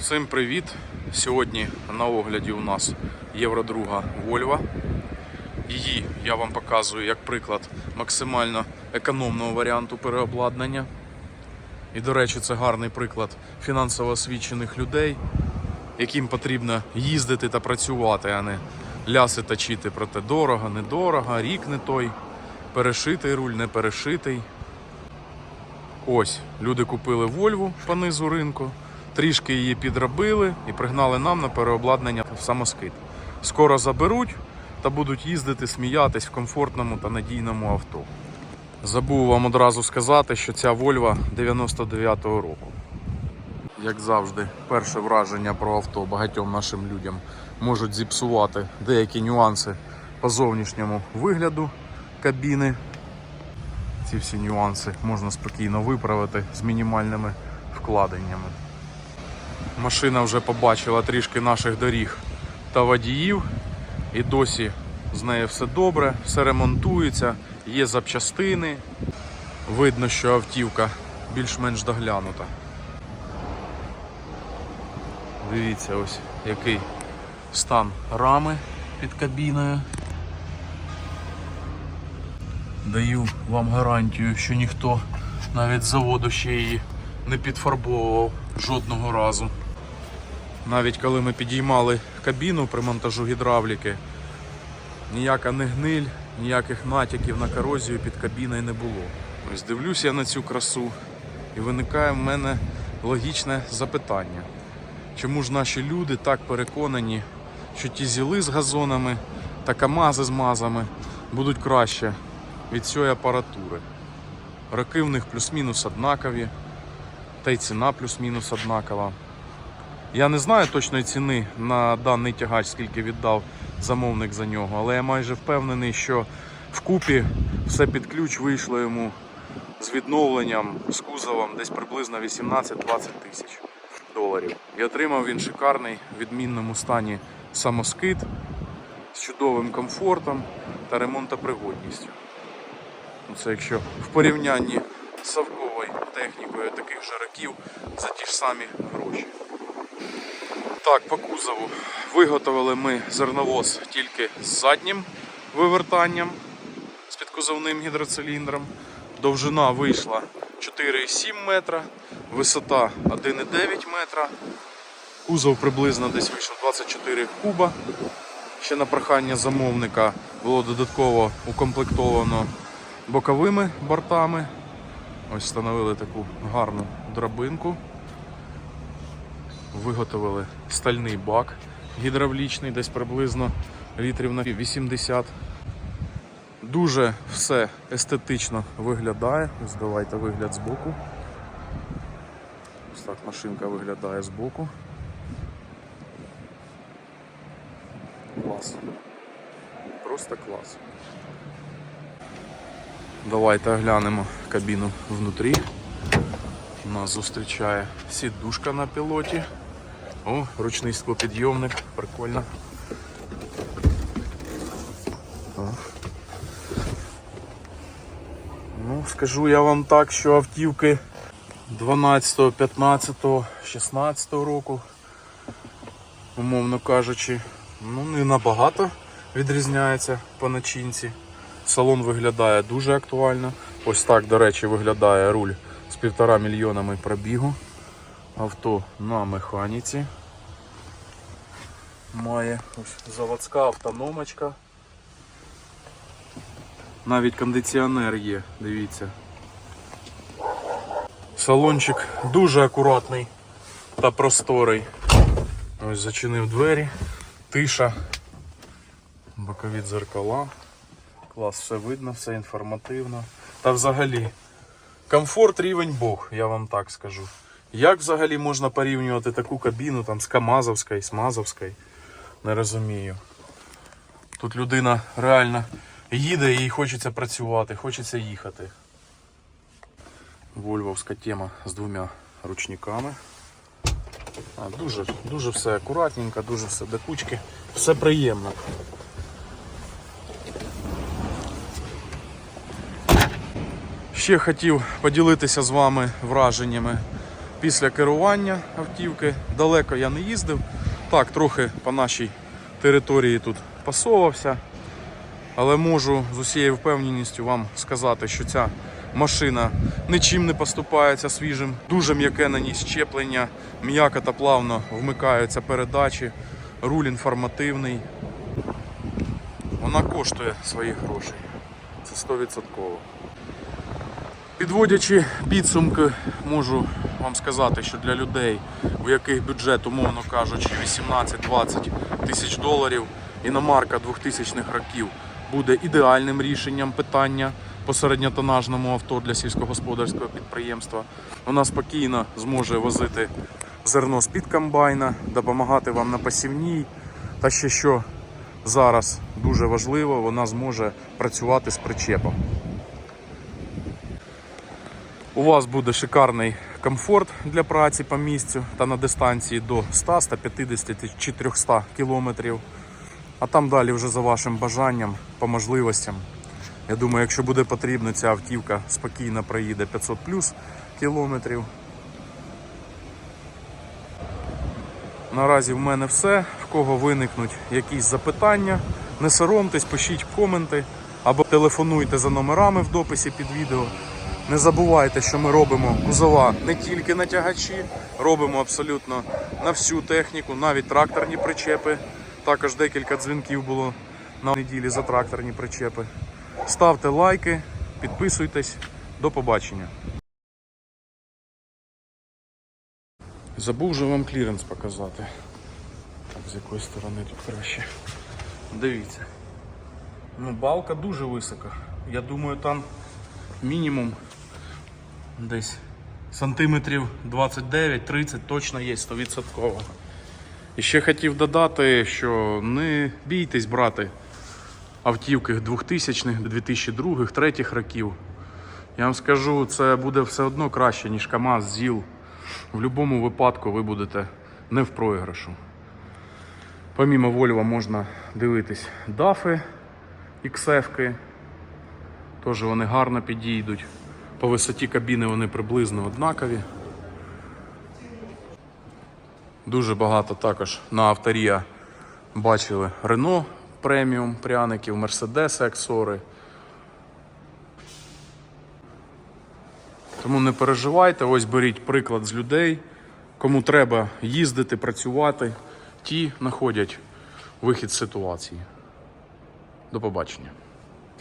Всім привіт! Сьогодні на огляді у нас Євродруга Вольва. Її я вам показую як приклад максимально економного варіанту переобладнання. І, до речі, це гарний приклад фінансово освічених людей, яким потрібно їздити та працювати, а не ляси точити про те дорого, недорого, рік не той, перешитий руль, не перешитий. Ось, люди купили Вольву по низу ринку, трішки її підробили і пригнали нам на переобладнання в самоскид. Скоро заберуть та будуть їздити, сміятись в комфортному та надійному авто. Забув вам одразу сказати, що ця Вольва 99-го року. Як завжди, перше враження про авто багатьом нашим людям можуть зіпсувати деякі нюанси по зовнішньому вигляду кабіни. Ці всі нюанси можна спокійно виправити з мінімальними вкладеннями. Машина вже побачила трішки наших доріг та водіїв, і досі з нею все добре, все ремонтується, є запчастини. Видно, що автівка більш-менш доглянута. Дивіться, ось який стан рами під кабіною. Даю вам гарантію, що ніхто навіть з заводу ще її не підфарбовував жодного разу. Навіть коли ми підіймали кабіну при монтажу гідравліки, ніяка не гниль, ніяких натяків на корозію під кабіною не було. Ось дивлюся я на цю красу і виникає в мене логічне запитання. Чому ж наші люди так переконані, що ті зіли з газонами та камази з мазами будуть краще від цієї апаратури. Роки в них плюс-мінус однакові, та й ціна плюс-мінус однакова. Я не знаю точної ціни на даний тягач, скільки віддав замовник за нього, але я майже впевнений, що вкупі все під ключ вийшло йому з відновленням, з кузовом десь приблизно 18-20 тисяч доларів. І отримав він шикарний в відмінному стані самоскид з чудовим комфортом та ремонтопригодністю. Ну, Це якщо в порівнянні совковою технікою таких же років за ті ж самі гроші. Так, по кузову виготовили ми зерновоз тільки з заднім вивертанням з підкузовним гідроциліндром. Довжина вийшла 4,7 метра, висота 1,9 метра. Кузов приблизно десь вийшов 24 куба. Ще на прохання замовника було додатково укомплектовано боковими бортами. Ось встановили таку гарну драбинку. Виготовили стальний бак гідравлічний, десь приблизно літрів на 80. Дуже все естетично виглядає. Ось давайте вигляд збоку. Ось так машинка виглядає збоку. Клас. Просто клас. Давайте оглянемо кабіну внутрі. Нас зустрічає сідушка на пілоті. О, ручний склопідйомник, прикольно. Ну, скажу я вам так, що автівки 12, 15, 16 року, умовно кажучи, ну не набагато відрізняється по начинці. Салон виглядає дуже актуально. Ось так, до речі, виглядає руль з півтора мільйонами пробігу. Авто на механіці. Має ось заводська автономочка. Навіть кондиціонер є, дивіться. Салончик дуже акуратний та просторий. Ось зачинив двері, тиша, бокові дзеркала. Клас, все видно, все інформативно. Та взагалі, комфорт рівень Бог, я вам так скажу. Як взагалі можна порівнювати таку кабіну там з Камазовською, з Мазовською? Не розумію. Тут людина реально їде і їй хочеться працювати, хочеться їхати. Вольвовська тема з двома ручниками. Дуже, дуже все акуратненько, дуже все до кучки. Все приємно. Ще хотів поділитися з вами враженнями після керування автівки. Далеко я не їздив. Так, трохи по нашій території тут пасовався. Але можу з усією впевненістю вам сказати, що ця машина нічим не поступається свіжим. Дуже м'яке на ній щеплення, м'яко та плавно вмикаються передачі, руль інформативний. Вона коштує своїх грошей. Це 100%. Підводячи підсумки, можу вам сказати, що для людей, у яких бюджет, умовно кажучи, 18-20 тисяч доларів, іномарка 2000-х років буде ідеальним рішенням питання по середньотонажному авто для сільськогосподарського підприємства. Вона спокійно зможе возити зерно з-під комбайна, допомагати вам на посівній. Та ще що зараз дуже важливо, вона зможе працювати з причепом. У вас буде шикарний комфорт для праці по місцю та на дистанції до 100, 150 чи 300 кілометрів. А там далі вже за вашим бажанням, по можливостям. Я думаю, якщо буде потрібно, ця автівка спокійно проїде 500 плюс кілометрів. Наразі в мене все. В кого виникнуть якісь запитання, не соромтесь, пишіть коменти або телефонуйте за номерами в дописі під відео. Не забувайте, що ми робимо кузова не тільки на тягачі, робимо абсолютно на всю техніку, навіть тракторні причепи. Також декілька дзвінків було на неділі за тракторні причепи. Ставте лайки, підписуйтесь. До побачення. Забув же вам кліренс показати. Так, з якої сторони тут краще. Дивіться. Ну, балка дуже висока. Я думаю, там мінімум десь сантиметрів 29-30 точно є 100%. І ще хотів додати, що не бійтесь брати автівки 2000-х, 2002 2003 років. Я вам скажу, це буде все одно краще, ніж КАМАЗ, ЗІЛ. В будь-якому випадку ви будете не в проіграшу. Помімо Volvo можна дивитись дафи, XF-ки. Теж вони гарно підійдуть. По висоті кабіни вони приблизно однакові. Дуже багато також на авторія бачили Renault преміум пряників, Mercedes Ексори. Тому не переживайте, ось беріть приклад з людей. Кому треба їздити, працювати, ті знаходять вихід з ситуації. До побачення.